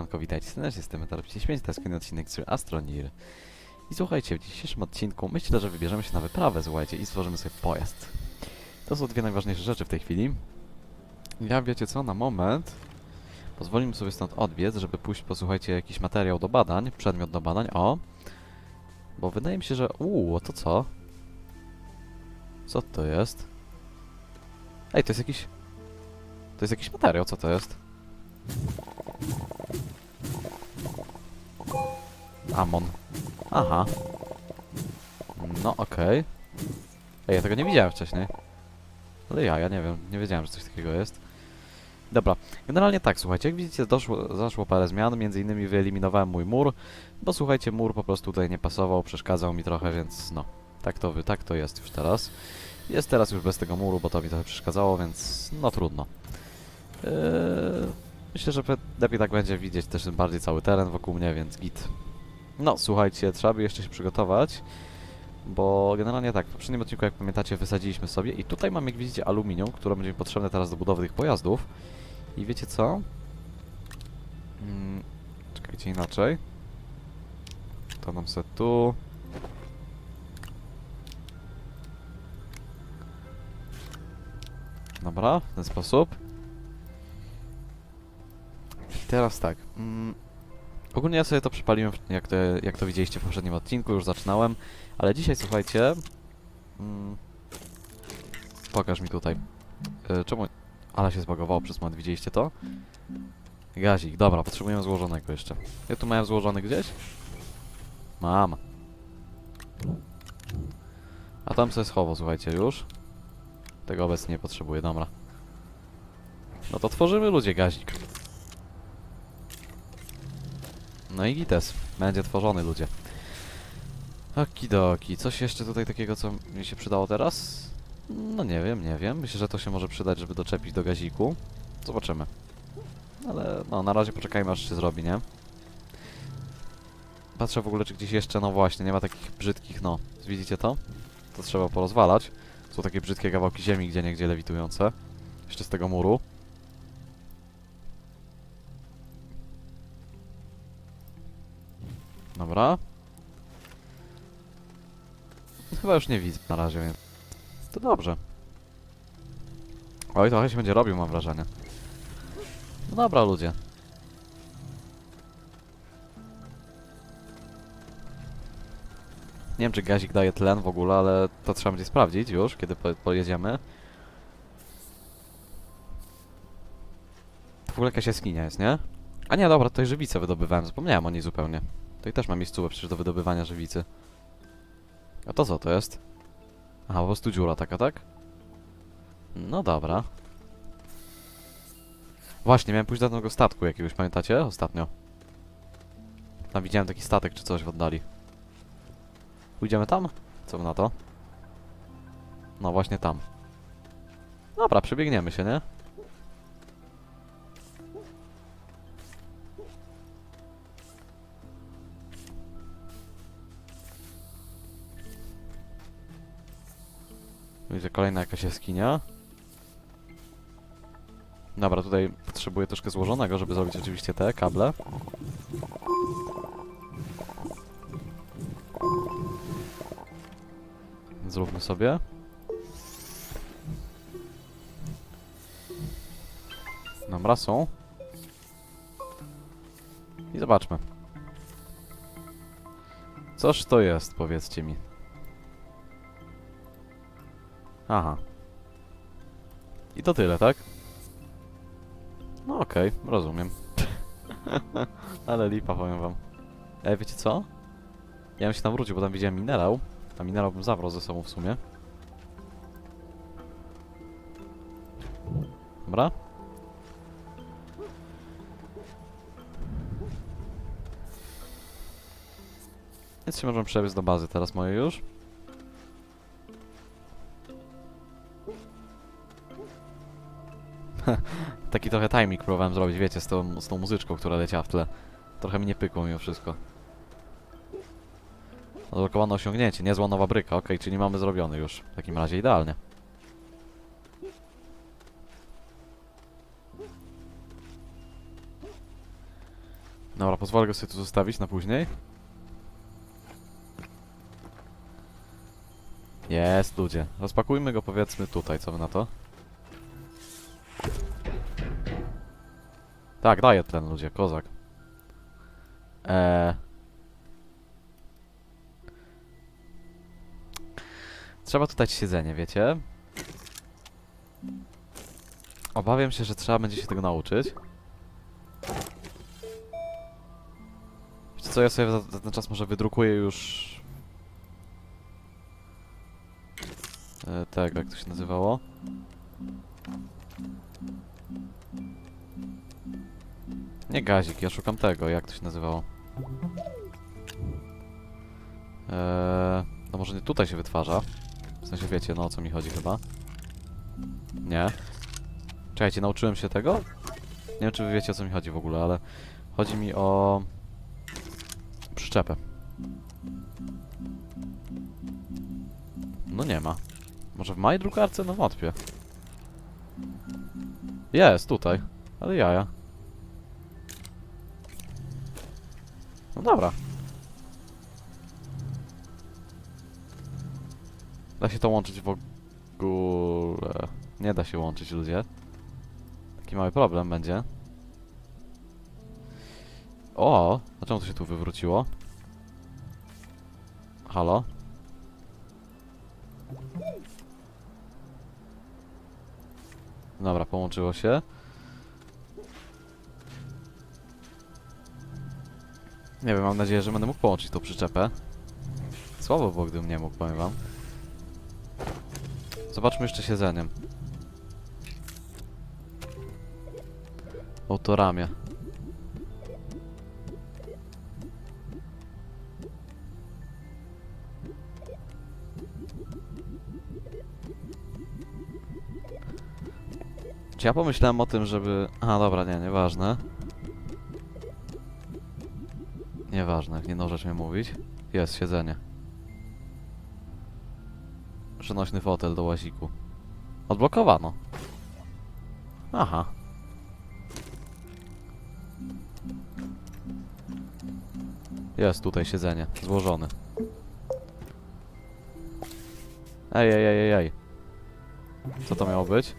Siemanko, witajcie serdecznie, jestem Metal 55, to jest kolejny odcinek z Astronir. I słuchajcie, w dzisiejszym odcinku myślę, że wybierzemy się na wyprawę, słuchajcie, i stworzymy sobie pojazd. To są dwie najważniejsze rzeczy w tej chwili. Ja, wiecie co, na moment pozwolimy sobie stąd odbiec, żeby pójść, posłuchajcie, jakiś materiał do badań, przedmiot do badań, o. Bo wydaje mi się, że... Uuu, to co? Co to jest? Ej, to jest jakiś... To jest jakiś materiał, co to jest? Amon. Aha. No okej. Ej, ja tego nie widziałem wcześniej. Ale ja, ja nie wiem, nie wiedziałem, że coś takiego jest. Dobra, generalnie tak, słuchajcie, jak widzicie, doszło, zaszło parę zmian, między innymi wyeliminowałem mój mur, bo słuchajcie, mur po prostu tutaj nie pasował, przeszkadzał mi trochę, więc no, tak to, tak to jest już teraz. Jest teraz już bez tego muru, bo to mi trochę przeszkadzało, więc no trudno. Eee, myślę, że lepiej tak będzie widzieć też bardziej cały teren wokół mnie, więc git. No, słuchajcie, trzeba by jeszcze się przygotować, bo generalnie tak, w poprzednim odcinku, jak pamiętacie, wysadziliśmy sobie i tutaj mamy, jak widzicie, aluminium, które będzie mi potrzebne teraz do budowy tych pojazdów. I wiecie co? Mm, czekajcie inaczej. To nam se tu. Dobra, w ten sposób. I teraz tak. Mm, ogólnie ja sobie to przypaliłem, jak to, jak to widzieliście w poprzednim odcinku, już zaczynałem. Ale dzisiaj, słuchajcie... Mm, pokaż mi tutaj. Y, czemu... Ale się zbagowało przez moment, widzieliście to? Gazik, dobra, potrzebujemy złożonego jeszcze. Ja tu miałem złożony gdzieś? Mam. A tam sobie schował, słuchajcie, już. Tego obecnie nie potrzebuję, dobra. No to tworzymy ludzie gazik. No i gites. Będzie tworzony ludzie. Okidoki. Coś jeszcze tutaj takiego, co mi się przydało teraz? No nie wiem, nie wiem. Myślę, że to się może przydać, żeby doczepić do gaziku. Zobaczymy. Ale no, na razie poczekajmy, aż się zrobi, nie? Patrzę w ogóle, czy gdzieś jeszcze, no właśnie, nie ma takich brzydkich, no. Widzicie to? To trzeba porozwalać. Są takie brzydkie kawałki ziemi, gdzie niegdzie lewitujące. Jeszcze z tego muru. Dobra. Chyba już nie widzę na razie, więc... To dobrze. Oj, trochę się będzie robił, mam wrażenie. No dobra, ludzie. Nie wiem, czy gazik daje tlen w ogóle, ale to trzeba będzie sprawdzić już, kiedy po pojedziemy. To w ogóle jakaś jaskinia jest, nie? A nie, dobra, tutaj żywicę wydobywałem, zapomniałem o niej zupełnie. Tutaj też mam miejscówę przecież do wydobywania żywicy. A to co to jest? Aha, po prostu dziura taka, tak? No dobra. Właśnie, miałem pójść do tego statku jakiegoś, pamiętacie? Ostatnio. Tam widziałem taki statek czy coś w oddali. Pójdziemy tam? Co na to? No właśnie tam. Dobra, przebiegniemy się, nie? Widzę kolejna jakaś jaskinia. Dobra, tutaj potrzebuję troszkę złożonego, żeby zrobić oczywiście te kable. Zróbmy sobie. Dobra, są. I zobaczmy. Coż to jest, powiedzcie mi. Aha. I to tyle, tak? No okej, rozumiem. Ale lipa, powiem wam. E, wiecie co? Ja bym się tam wrócił, bo tam widziałem minerał. A minerał bym zabrał ze sobą w sumie. Dobra. Więc się możemy przebiec do bazy teraz mojej już. Taki trochę timing próbowałem zrobić, wiecie, z tą, z tą muzyczką, która leciała w tle. Trochę mi nie pykło mimo wszystko. Odblokowane osiągnięcie, niezła nowa bryka, okej, czyli mamy zrobiony już. W takim razie idealnie. Dobra, pozwolę go sobie tu zostawić na później. Jest, ludzie. Rozpakujmy go powiedzmy tutaj, co wy na to? Tak, daję tlen, ludzie, kozak. Eee... Trzeba tutaj siedzenie, wiecie? Obawiam się, że trzeba będzie się tego nauczyć. Wiecie co, ja sobie za, za ten czas może wydrukuję już... E, tego, jak to się nazywało? Nie gazik, ja szukam tego, jak to się nazywało. Eee, no może nie tutaj się wytwarza. W sensie wiecie, no o co mi chodzi chyba. Nie. Czekajcie, nauczyłem się tego? Nie wiem, czy wy wiecie o co mi chodzi w ogóle, ale chodzi mi o przyczepę. No nie ma. Może w mojej drukarce? No wątpię. Jest, tutaj. Ale jaja. No dobra. Da się to łączyć w ogóle. Nie da się łączyć, ludzie. Taki mały problem będzie. O, a czemu to się tu wywróciło? Halo? Dobra, połączyło się. Nie wiem, mam nadzieję, że będę mógł połączyć tą przyczepę. Słabo było, gdybym nie mógł, powiem wam. Zobaczmy jeszcze siedzeniem. O, to ramię. Czy ja pomyślałem o tym, żeby... A, dobra, nie, nieważne. Nieważne, nie możesz mnie mówić. Jest, siedzenie. Przenośny fotel do łaziku. Odblokowano. Aha. Jest tutaj siedzenie, złożony. Ej, ej, ej, ej, ej. Co to miało być?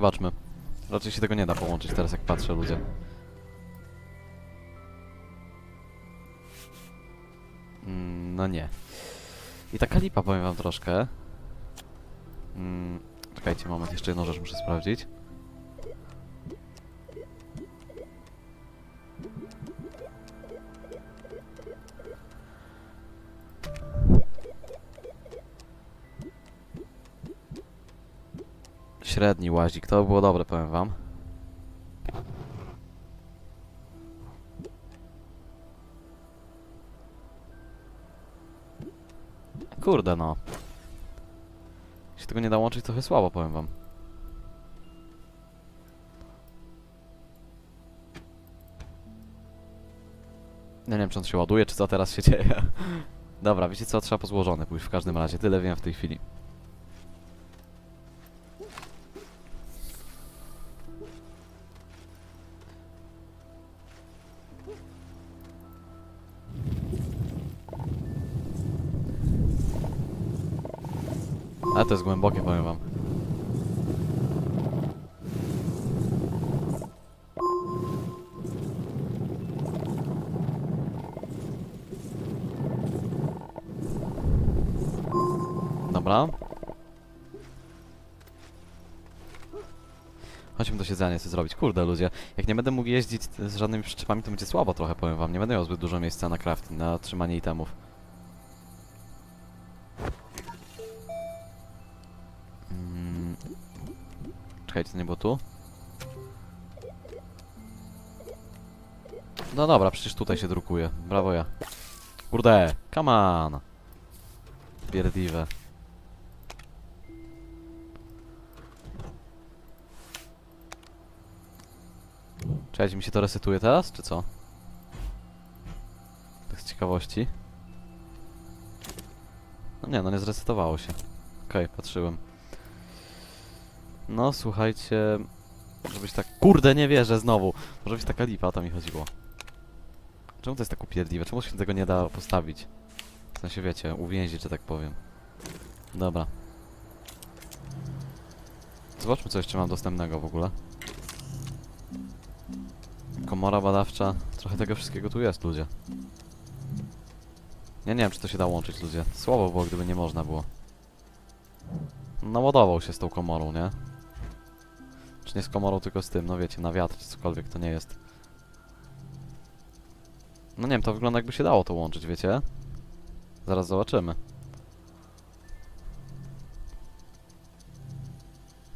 Zobaczmy. Raczej się tego nie da połączyć teraz jak patrzę ludzie. Mm, no nie. I taka lipa powiem wam troszkę. Mm, czekajcie moment, jeszcze jedną rzecz muszę sprawdzić. Średni łazik, to by było dobre, powiem wam. Kurde no. Się tego nie da łączyć, trochę słabo, powiem wam. Nie wiem, czy on się ładuje, czy co teraz się dzieje. Dobra, wiecie co? Trzeba pozłożone pójść w każdym razie. Tyle wiem w tej chwili. To jest głębokie, powiem wam. Dobra. Chodźmy do siedzenia, co zrobić. Kurde, ludzie. Jak nie będę mógł jeździć z żadnymi przyczepami, to będzie słabo trochę, powiem wam. Nie będę miał zbyt dużo miejsca na crafting, na trzymanie itemów. Czekajcie, to nie było tu? No dobra, przecież tutaj się drukuje. Brawo ja. Kurde, come on. Pierdiwe. Czekajcie, mi się to resetuje teraz, czy co? Tak z ciekawości. No nie, no nie zresetowało się. okej, patrzyłem. No, słuchajcie... Może być tak... Kurde, nie wierzę znowu! Może być taka lipa, o to mi chodziło. Czemu to jest tak upierdliwe? Czemu się tego nie da postawić? W sensie, wiecie, uwięzić, że tak powiem. Dobra. Zobaczmy, co jeszcze mam dostępnego w ogóle. Komora badawcza. Trochę tego wszystkiego tu jest, ludzie. Ja nie wiem, czy to się da łączyć, ludzie. Słowo było, gdyby nie można było. Naładował się z tą komorą, nie? Czy nie z komorą, tylko z tym, no wiecie, na wiatr, czy cokolwiek to nie jest. No nie wiem, to wygląda jakby się dało to łączyć, wiecie? Zaraz zobaczymy.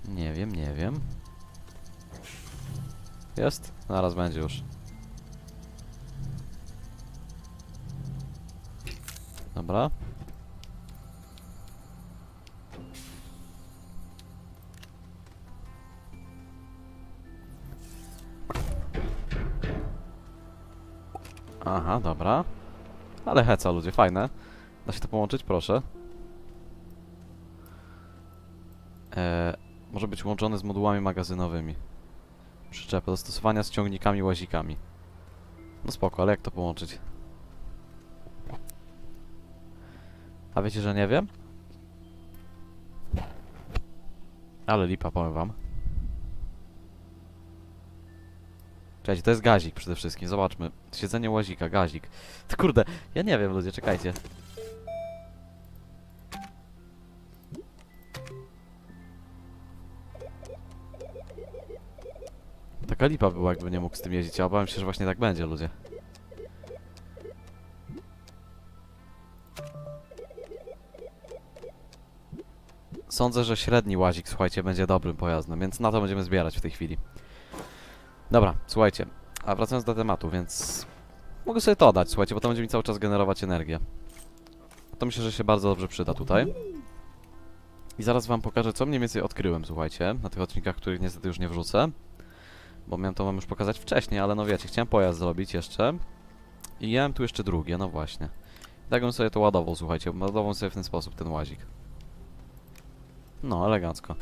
Nie wiem, nie wiem. Jest? Zaraz będzie już. Dobra. Aha, dobra. Ale heca ludzie, fajne. Da się to połączyć, proszę. Eee, może być łączony z modułami magazynowymi. Przyczepy do stosowania z ciągnikami łazikami. No spoko, ale jak to połączyć? A wiecie, że nie wiem? Ale lipa, powiem wam. Czekajcie, to jest gazik przede wszystkim, zobaczmy. Siedzenie łazika, gazik. Ty kurde, ja nie wiem ludzie, czekajcie. Taka lipa była, jakby nie mógł z tym jeździć, a obawiam się, że właśnie tak będzie, ludzie. Sądzę, że średni łazik, słuchajcie, będzie dobrym pojazdem, więc na to będziemy zbierać w tej chwili. Dobra, słuchajcie, a wracając do tematu, więc mogę sobie to dać, słuchajcie, bo to będzie mi cały czas generować energię. To myślę, że się bardzo dobrze przyda tutaj. I zaraz wam pokażę, co mniej więcej odkryłem, słuchajcie, na tych odcinkach, których niestety już nie wrzucę. Bo miałem to wam już pokazać wcześniej, ale no wiecie, chciałem pojazd zrobić jeszcze. I miałem tu jeszcze drugie, no właśnie. Tak bym sobie to ładował, słuchajcie, ładował sobie w ten sposób ten łazik. No, elegancko.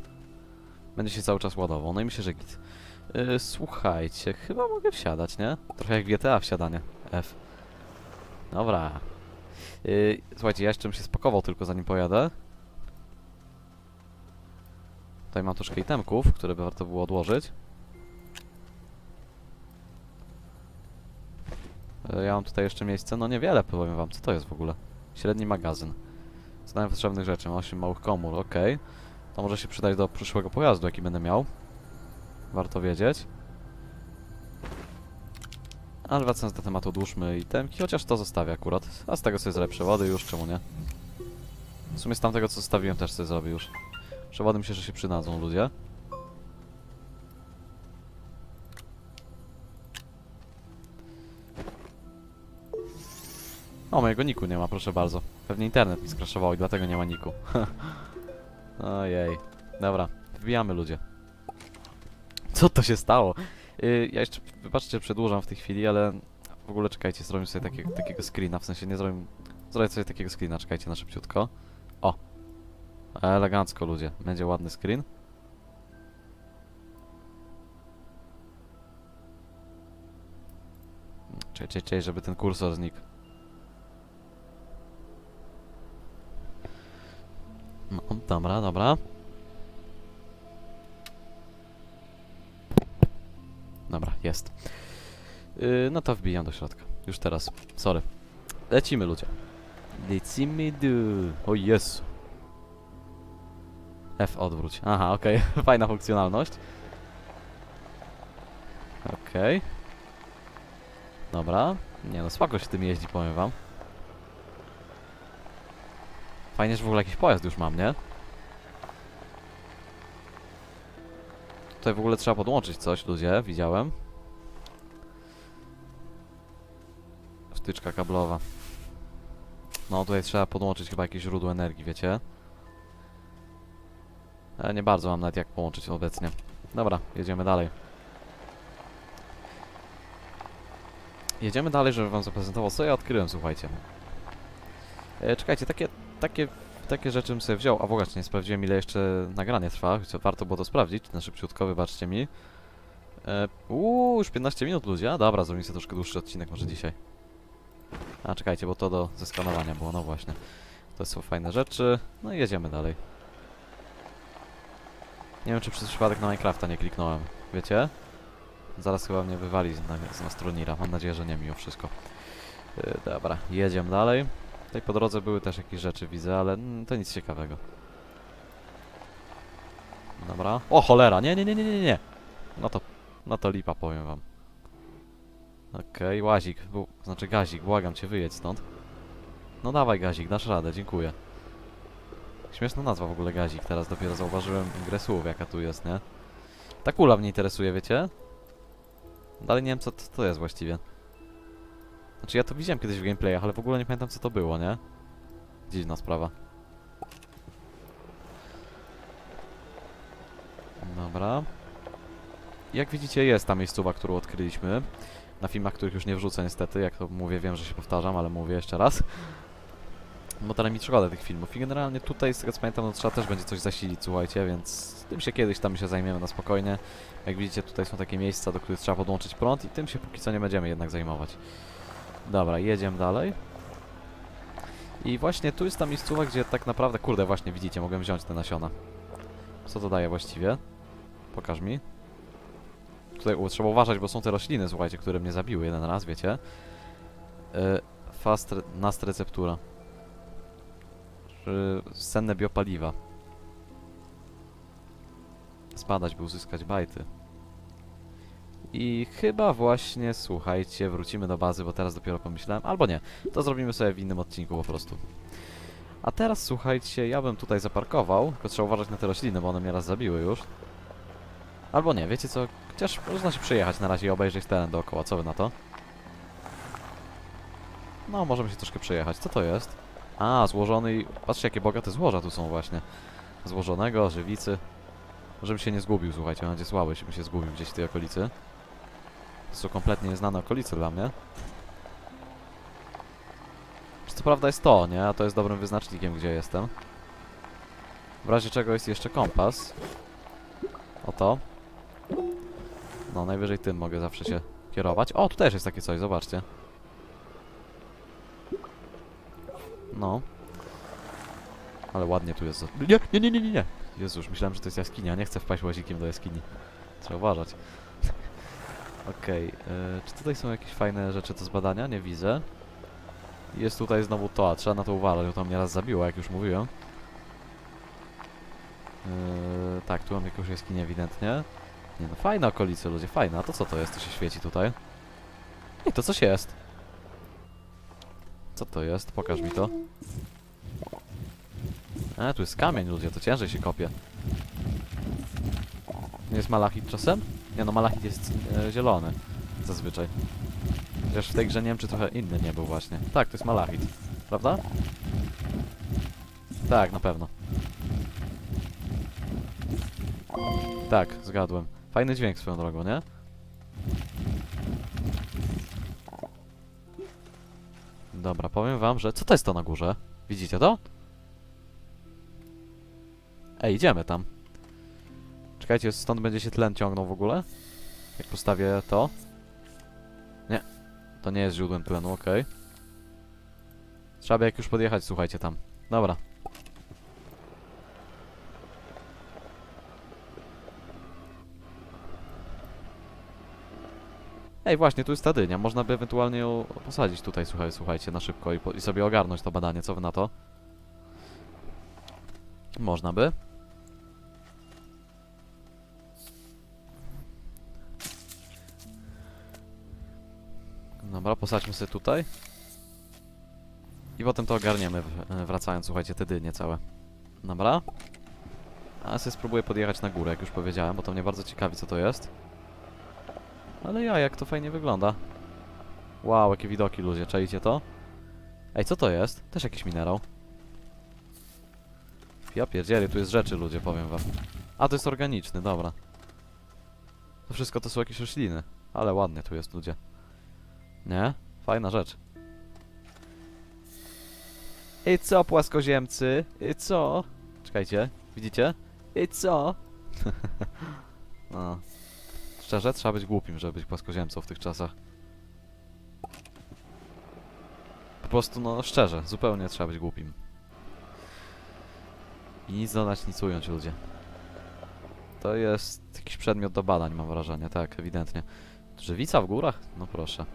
Będzie się cały czas ładował, no i myślę, że git. Yy, słuchajcie, chyba mogę wsiadać, nie? Trochę jak w GTA wsiadanie. F. Dobra. Yy, słuchajcie, ja jeszcze bym się spakował tylko zanim pojadę. Tutaj mam troszkę itemków, które by warto było odłożyć. Yy, ja mam tutaj jeszcze miejsce, no niewiele powiem wam, co to jest w ogóle? Średni magazyn. Znałem potrzebnych rzeczy, mam 8 małych komór, okej. To może się przydać do przyszłego pojazdu, jaki będę miał. Warto wiedzieć. Ale wracając do tematu, odłóżmy itemki, chociaż to zostawię akurat. A z tego sobie zrobię przewody już, czemu nie? W sumie z tamtego, co zostawiłem, też sobie zrobię już. Przewody myślę, że się przydadzą ludzie. O, mojego niku nie ma, proszę bardzo. Pewnie internet mi skraszował i dlatego nie ma niku. Ojej. Dobra, wbijamy ludzie. Co to się stało? Yy, ja jeszcze, wybaczcie, przedłużam w tej chwili, ale w ogóle czekajcie, zrobimy sobie takie, takiego screena, w sensie nie zrobimy... Zrobię sobie takiego screena, czekajcie na szybciutko. O! Elegancko ludzie, będzie ładny screen. Czekaj, czekaj, czekaj, żeby ten kursor znikł. No, dobra, dobra. Dobra, jest. Yy, no to wbijam do środka. Już teraz. Sorry. Lecimy, ludzie. Lecimy du. O Jezu. F odwróć. Aha, okej. Fajna funkcjonalność. Okej. Dobra. Nie no, spoko się tym jeździ, powiem wam. Fajnie, że w ogóle jakiś pojazd już mam, nie? Tutaj w ogóle trzeba podłączyć coś, ludzie, widziałem. Wtyczka kablowa. No, tutaj trzeba podłączyć chyba jakieś źródło energii, wiecie? Ale nie bardzo mam nawet jak połączyć obecnie. Dobra, jedziemy dalej. Jedziemy dalej, żeby wam zaprezentował, co ja odkryłem, słuchajcie. E, czekajcie, takie, takie takie rzeczy bym sobie wziął. A w ogóle nie sprawdziłem ile jeszcze nagranie trwa, co warto było to sprawdzić. Na szybciutko, wybaczcie mi. E, uuu, już 15 minut ludzie. A dobra, zrobimy sobie troszkę dłuższy odcinek może dzisiaj. A czekajcie, bo to do zeskanowania było, no właśnie. To są fajne rzeczy. No i jedziemy dalej. Nie wiem, czy przez przypadek na Minecrafta nie kliknąłem. Wiecie? Zaraz chyba mnie wywali z, na, z Nastronira. Mam nadzieję, że nie mimo wszystko. Yy, dobra, jedziemy dalej. Tutaj po drodze były też jakieś rzeczy, widzę, ale mm, to nic ciekawego. Dobra. O cholera! Nie, nie, nie, nie, nie, nie! No to, no to lipa, powiem wam. Okej, łazik, bu, znaczy gazik, błagam cię, wyjedź stąd. No dawaj gazik, dasz radę, dziękuję. Śmieszna nazwa w ogóle gazik, teraz dopiero zauważyłem grę słów jaka tu jest, nie? Ta kula mnie interesuje, wiecie? Dalej nie wiem co to, to jest właściwie. Znaczy ja to widziałem kiedyś w gameplayach, ale w ogóle nie pamiętam co to było, nie? Dziwna sprawa. Dobra. Jak widzicie jest ta miejscowa, którą odkryliśmy. Na filmach, których już nie wrzucę niestety, jak to mówię, wiem, że się powtarzam, ale mówię jeszcze raz. Bo teraz mi szkoda tych filmów i generalnie tutaj, z tego co pamiętam, no, trzeba też będzie coś zasilić, słuchajcie, więc tym się kiedyś tam się zajmiemy na spokojnie. Jak widzicie, tutaj są takie miejsca, do których trzeba podłączyć prąd i tym się póki co nie będziemy jednak zajmować. Dobra, jedziemy dalej. I właśnie tu jest ta miejscowa, gdzie tak naprawdę, kurde, właśnie widzicie, mogę wziąć te nasiona. Co to daje właściwie? Pokaż mi. Tutaj u, trzeba uważać, bo są te rośliny, słuchajcie, które mnie zabiły jeden raz, wiecie. Yy, fast re nast receptura. Yy, Cenne biopaliwa. Spadać, by uzyskać bajty. I chyba właśnie, słuchajcie, wrócimy do bazy, bo teraz dopiero pomyślałem, albo nie, to zrobimy sobie w innym odcinku po prostu. A teraz, słuchajcie, ja bym tutaj zaparkował, tylko trzeba uważać na te rośliny, bo one mnie raz zabiły już. Albo nie, wiecie co, chociaż można się przejechać na razie i obejrzeć teren dookoła, co wy na to? No, możemy się troszkę przejechać, co to jest? A, złożony i... Patrzcie, jakie bogate złoża tu są właśnie. Złożonego, żywicy. Żebym się nie zgubił, słuchajcie, mam nadzieję słaby, żebym się zgubił gdzieś w tej okolicy. To są kompletnie nieznane okolice dla mnie. Co prawda jest to, nie? A to jest dobrym wyznacznikiem, gdzie jestem. W razie czego jest jeszcze kompas. Oto. No, najwyżej tym mogę zawsze się kierować. O, tu też jest takie coś, zobaczcie. No. Ale ładnie tu jest. Nie, nie, nie, nie, nie, nie. Jezu, już myślałem, że to jest jaskinia. Nie chcę wpaść łazikiem do jaskini. Trzeba uważać. Okej, y, czy tutaj są jakieś fajne rzeczy do zbadania? Nie widzę. Jest tutaj znowu to, a trzeba na to uważać, bo to mnie raz zabiło, jak już mówiłem. Yy, tak, tu mam jakąś jaskinię ewidentnie. Nie no, fajne okolice ludzie, fajne. A to co to jest, co się świeci tutaj? Nie, to coś jest. Co to jest? Pokaż mi to. E, tu jest kamień ludzie, to ciężej się kopie. Nie jest malachit czasem? Nie no, malachit jest e, zielony. Zazwyczaj. Chociaż w tej grze nie wiem, czy trochę inny nie był właśnie. Tak, to jest malachit. Prawda? Tak, na pewno. Tak, zgadłem. Fajny dźwięk swoją drogą, nie? Dobra, powiem wam, że... Co to jest to na górze? Widzicie to? Ej, idziemy tam. Czekajcie, stąd będzie się tlen ciągnął w ogóle? Jak postawię to? Nie. To nie jest źródłem tlenu, okej. Trzeba by jak już podjechać, słuchajcie, tam. Dobra. Ej, właśnie, tu jest ta dynia. Można by ewentualnie ją posadzić tutaj, słuchaj, słuchajcie, na szybko i, i sobie ogarnąć to badanie. Co wy na to? Można by. Dobra, posadźmy sobie tutaj. I potem to ogarniemy, e, wracając, słuchajcie, te dynie całe. Dobra. A ja sobie spróbuję podjechać na górę, jak już powiedziałem, bo to mnie bardzo ciekawi, co to jest. Ale ja, jak to fajnie wygląda. Wow, jakie widoki, ludzie, czajcie to? Ej, co to jest? Też jakiś minerał. Ja pierdzielę, tu jest rzeczy, ludzie, powiem wam. A, to jest organiczny, dobra. To wszystko to są jakieś rośliny. Ale ładnie tu jest, ludzie. Nie? Fajna rzecz. I co, płaskoziemcy? I co? Czekajcie, widzicie? I co? no. Szczerze, trzeba być głupim, żeby być płaskoziemcą w tych czasach. Po prostu, no szczerze, zupełnie trzeba być głupim. I nic dodać, nic ująć, ludzie. To jest jakiś przedmiot do badań, mam wrażenie, tak, ewidentnie. Drzewica w górach? No proszę.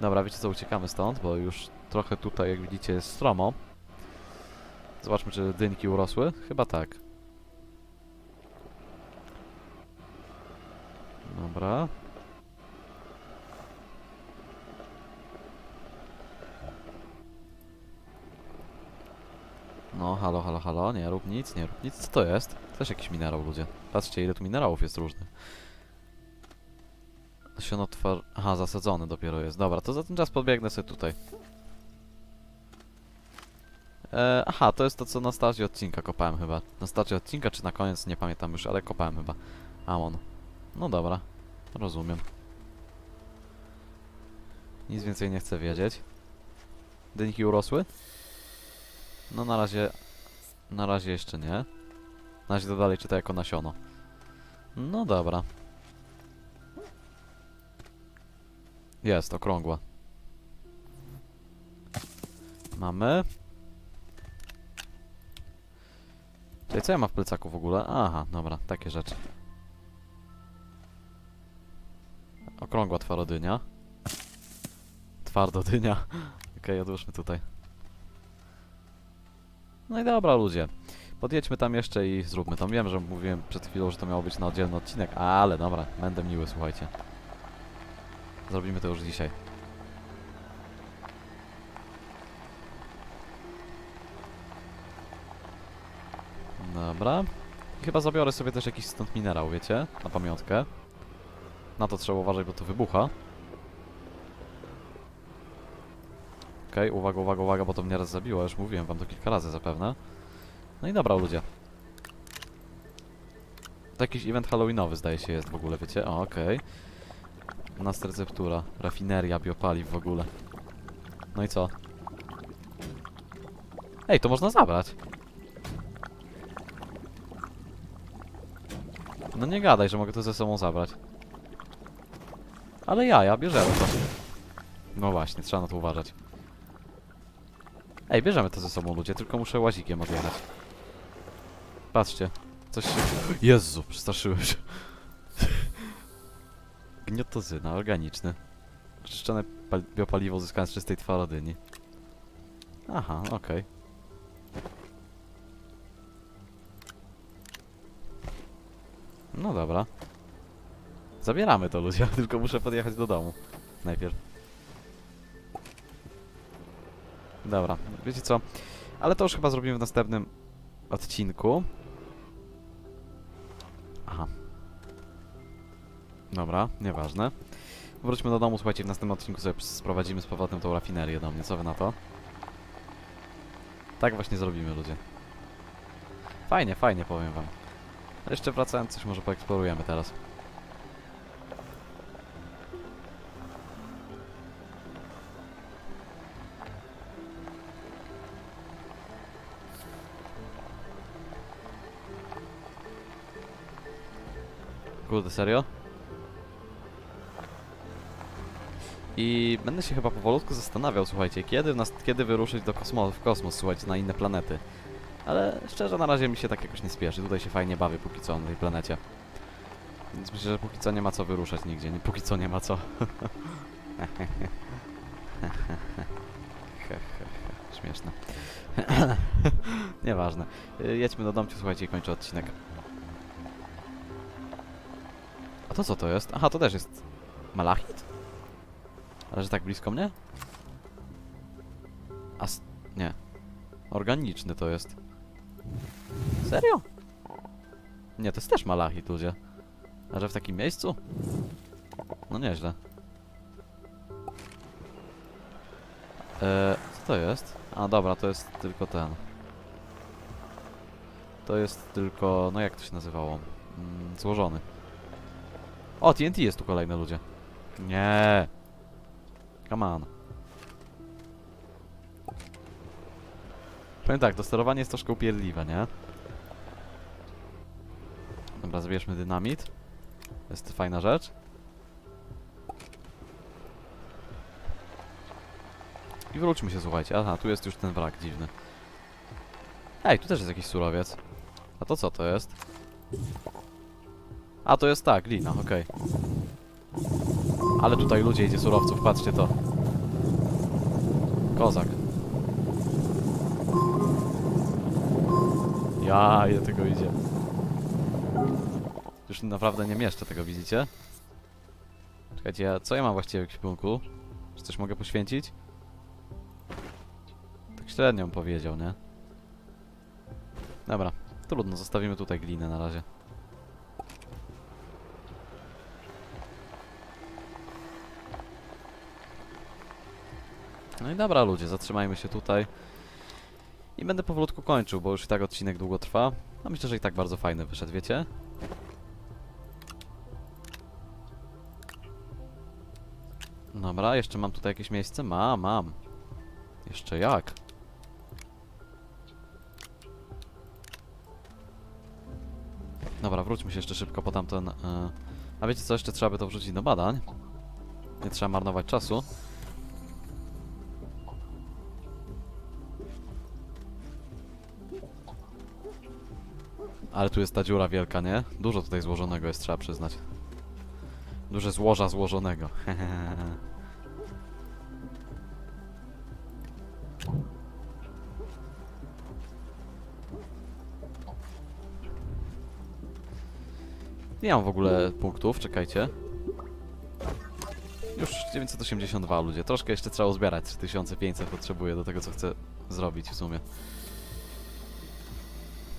Dobra, wiecie co, uciekamy stąd, bo już trochę tutaj, jak widzicie, jest stromo. Zobaczmy, czy dynki urosły. Chyba tak. Dobra. No, halo, halo, halo, nie rób nic, nie rób nic. Co to jest? Też jakiś minerał, ludzie. Patrzcie, ile tu minerałów jest różnych. Sionotwar... Aha, zasadzony dopiero jest. Dobra, to za ten czas podbiegnę sobie tutaj. E, aha, to jest to, co na starcie odcinka kopałem chyba. Na starcie odcinka, czy na koniec, nie pamiętam już, ale kopałem chyba. Amon. No dobra, rozumiem. Nic więcej nie chcę wiedzieć. Dynki urosły? No na razie... Na razie jeszcze nie. Na razie to dalej czyta jako nasiono. No dobra. Jest, okrągła. Mamy. Czyli co ja mam w plecaku w ogóle? Aha, dobra, takie rzeczy. Okrągła twarodynia. Twardodynia. Okej, odłóżmy tutaj. No i dobra, ludzie. Podjedźmy tam jeszcze i zróbmy to. Wiem, że mówiłem przed chwilą, że to miało być na oddzielny odcinek, ale dobra, będę miły, słuchajcie. Zrobimy to już dzisiaj. Dobra. Chyba zabiorę sobie też jakiś stąd minerał, wiecie? Na pamiątkę. Na to trzeba uważać, bo to wybucha. Okej, uwaga, uwaga, uwaga, bo to mnie raz zabiło. Już mówiłem wam to kilka razy zapewne. No i dobra, ludzie. To jakiś event halloweenowy zdaje się jest w ogóle, wiecie? O, okej. Nas receptura. Rafineria biopaliw w ogóle. No i co? Ej, to można zabrać. No nie gadaj, że mogę to ze sobą zabrać. Ale ja, ja bierzemy to. No właśnie, trzeba na to uważać. Ej, bierzemy to ze sobą, ludzie, tylko muszę łazikiem odjechać. Patrzcie. Coś się... Jezu, przestraszyłem się. Gniotozyna, organiczny. Oczyszczone pal- biopaliwo uzyskane z czystej twarodyni. Aha, okej. No dobra. Zabieramy to ludzie, tylko muszę podjechać do domu. Najpierw. Dobra, wiecie co? Ale to już chyba zrobimy w następnym odcinku. Dobra, nieważne. Wróćmy do domu, słuchajcie, w następnym odcinku sobie sprowadzimy z powrotem tą rafinerię do mnie. Co wy na to? Tak właśnie zrobimy, ludzie. Fajnie, fajnie, powiem wam. Jeszcze wracając, coś może poeksplorujemy teraz. Kurde, serio? I będę się chyba powolutku zastanawiał, słuchajcie, kiedy, nas, kiedy wyruszyć do kosmo w kosmos, słuchajcie, na inne planety. Ale szczerze, na razie mi się tak jakoś nie spieszy. Tutaj się fajnie bawię póki co na tej planecie. Więc myślę, że póki co nie ma co wyruszać nigdzie. Nie, póki co nie ma co. Śmieszne. Nieważne. Y, Jedźmy do domciu, słuchajcie, i kończę odcinek. A to co to jest? Aha, to też jest malachit? Ale że tak blisko mnie? A nie. Organiczny to jest. Serio? Nie, to jest też malachit, ludzie. A że w takim miejscu? No nieźle. Eee, co to jest? A dobra, to jest tylko ten. To jest tylko, no jak to się nazywało? Mm, złożony. O, TNT jest tu kolejne, ludzie. Nie. Come on. Powiem tak, to sterowanie jest troszkę upierdliwe, nie? Dobra, zabierzmy dynamit. To jest fajna rzecz. I wróćmy się, słuchajcie. Aha, tu jest już ten wrak dziwny. Ej, tu też jest jakiś surowiec. A to co to jest? A, to jest tak, glina, okej. Ale tutaj ludzie idzie surowców, patrzcie to. Kozak. Ja, ile tego idzie. Już naprawdę nie mieszczę tego, widzicie? Czekajcie, co ja mam właściwie w ekwipunku? Czy coś mogę poświęcić? Tak średnio bym powiedział, nie? Dobra, trudno, zostawimy tutaj glinę na razie. No i dobra ludzie, zatrzymajmy się tutaj. I będę powolutku kończył, bo już i tak odcinek długo trwa. A myślę, że i tak bardzo fajny wyszedł, wiecie? Dobra, jeszcze mam tutaj jakieś miejsce? Mam, mam. Jeszcze jak? Dobra, wróćmy się jeszcze szybko po tamten... e, A wiecie co, jeszcze trzeba by to wrzucić do badań. Nie trzeba marnować czasu. Ale tu jest ta dziura wielka, nie? Dużo tutaj złożonego jest, trzeba przyznać. Duże złoża złożonego. Nie mam w ogóle punktów, czekajcie. Już 982 ludzie. Troszkę jeszcze trzeba uzbierać. 3500 potrzebuję do tego, co chcę zrobić w sumie.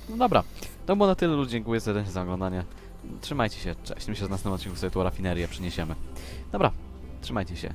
No dobra. To było na tyle ludzi. Dziękuję serdecznie za oglądanie. Trzymajcie się. Cześć. Myślę, że w następnym odcinku sobie tu rafinerię przyniesiemy. Dobra. Trzymajcie się.